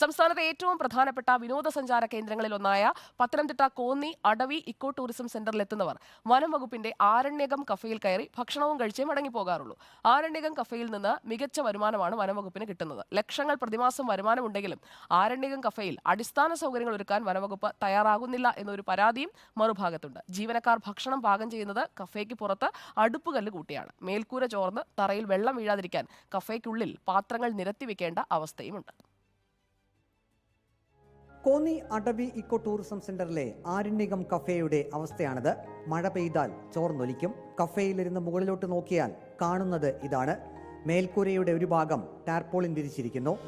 സംസ്ഥാനത്തെ ഏറ്റവും പ്രധാനപ്പെട്ട വിനോദസഞ്ചാര കേന്ദ്രങ്ങളിലൊന്നായ പത്തനംതിട്ട കോന്നി അടവി ഇക്കോ ടൂറിസം സെന്ററിലെത്തുന്നവർ വനം വകുപ്പിന്റെ ആരണ്യകം കഫയിൽ കയറി ഭക്ഷണവും കഴിച്ചേ മടങ്ങി പോകാറുള്ളൂ. ആരണ്യകം കഫയിൽ നിന്ന് മികച്ച വരുമാനമാണ് വനം വകുപ്പിന് കിട്ടുന്നത്. ലക്ഷങ്ങൾ പ്രതിമാസം വരുമാനമുണ്ടെങ്കിലും ആരണ്യകം കഫയിൽ അടിസ്ഥാന സൗകര്യങ്ങൾ ഒരുക്കാൻ വനവകുപ്പ് തയ്യാറാകുന്നില്ല എന്നൊരു പരാതിയും മറുഭാഗത്തുണ്ട്. ജീവനക്കാർ ഭക്ഷണം പാകം ചെയ്യുന്നത് കഫേക്ക് പുറത്ത് അടുപ്പുകല്ല് കൂട്ടിയാണ്. മേൽക്കൂര ചോർന്ന് തറയിൽ വെള്ളം വീഴാതിരിക്കാൻ കഫേക്കുള്ളിൽ പാത്രങ്ങൾ നിരത്തി വെക്കേണ്ട അവസ്ഥയുമുണ്ട്. കോന്നി അടവി ഇക്കോ ടൂറിസം സെന്ററിലെ ആരണ്യകം കഫേയുടെ അവസ്ഥയാണിത്. മഴ പെയ്താൽ ചോർന്നൊലിക്കും. കഫേയിലിരുന്ന് മുകളിലോട്ട് നോക്കിയാൽ കാണുന്നത് ഇതാണ്. മേൽക്കൂരയുടെ ഒരു ഭാഗം ടാർപോളിൻ വിരിച്ചിരിക്കുന്നു.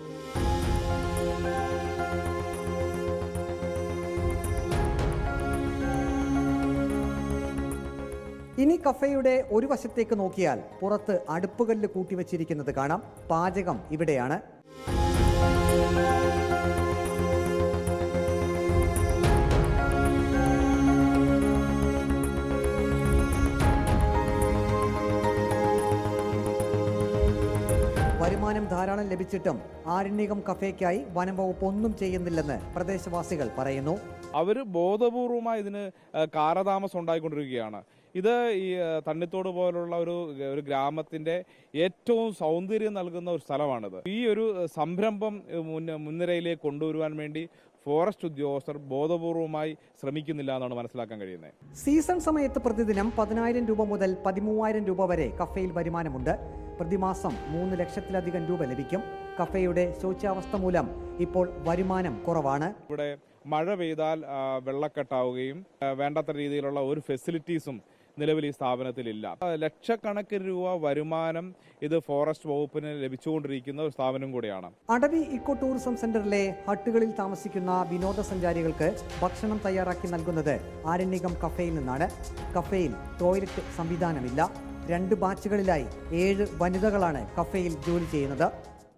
ഇനി കഫേയുടെ ഒരു വശത്തേക്ക് നോക്കിയാൽ പുറത്ത് അടുപ്പുകല്ല് കൂട്ടിവെച്ചിരിക്കുന്നത് കാണാം. പാചകം ഇവിടെയാണ്. വരുമാനം ധാരാളം ലഭിച്ചിട്ടും ആരണ്യകം കഫേക്കായി വനം വകുപ്പ് ഒന്നും ചെയ്യുന്നില്ലെന്ന് പ്രദേശവാസികൾ പറയുന്നു. അവർ ബോധപൂർവമായി ഇതിന് കാലതാമസം ഉണ്ടായിക്കൊണ്ടിരിക്കുകയാണ്. ഇത് ഈ തണ്ണിത്തോട് പോലുള്ള ഒരു ഒരു ഗ്രാമത്തിന്റെ ഏറ്റവും സൗന്ദര്യം നൽകുന്ന ഒരു സ്ഥലമാണിത്. ഈ ഒരു സംരംഭം മുൻനിരയിലേക്ക് കൊണ്ടുവരുവാൻ വേണ്ടി ഫോറസ്റ്റ് ഉദ്യോഗസ്ഥർ ബോധപൂർവമായി ശ്രമിക്കുന്നില്ല എന്നാണ് മനസ്സിലാക്കാൻ കഴിയുന്നത്. സീസൺ സമയത്ത് പ്രതിദിനം പതിനായിരം രൂപ മുതൽ പതിമൂവായിരം രൂപ വരെ കഫേയിൽ വരുമാനമുണ്ട്. പ്രതിമാസം മൂന്ന് ലക്ഷത്തിലധികം രൂപ ലഭിക്കും. കഫേയുടെ ശോച്യാവസ്ഥ മൂലം ഇപ്പോൾ വരുമാനം കുറവാണ്. ഇവിടെ മഴ പെയ്താൽ വെള്ളക്കെട്ടാവുകയും വേണ്ടത്ര രീതിയിലുള്ള ഒരു ഫെസിലിറ്റീസും നിലവിൽ ഈ സ്ഥാപനത്തിലില്ല. ലക്ഷക്കണക്കിന് രൂപ വരുമാനം ഇത് ഫോറസ്റ്റ് വകുപ്പിന് ലഭിച്ചുകൊണ്ടിരിക്കുന്ന ഒരു സ്ഥാപനം കൂടിയാണ്. അടവി ഇക്കോ ടൂറിസം സെന്ററിലെ ഹട്ടുകളിൽ താമസിക്കുന്ന വിനോദസഞ്ചാരികൾക്ക് ഭക്ഷണം തയ്യാറാക്കി നൽകുന്നത് ആരണ്യകം കഫേയിൽ നിന്നാണ്. കഫേയിൽ ടോയ്ലറ്റ് സംവിധാനമില്ല. രണ്ട് ബാച്ചുകളിലായി ഏഴ് വനിതകളാണ് കഫേയിൽ ജോലി ചെയ്യുന്നത്.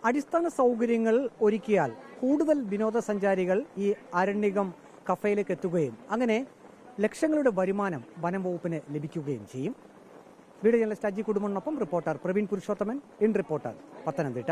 അടിസ്ഥാന സൗകര്യങ്ങൾ ഒരുക്കിയാൽ കൂടുതൽ വിനോദസഞ്ചാരികൾ ഈ അരണ്യകം കഫേയിലേക്ക് എത്തുകയും അങ്ങനെ ലക്ഷങ്ങളുടെ വരുമാനം വനം വകുപ്പിന് ലഭിക്കുകയും ചെയ്യും. Video journalist Aji കുടുംബനൊപ്പം reporter Praveen Purushothaman in reporter Pathanamthitta.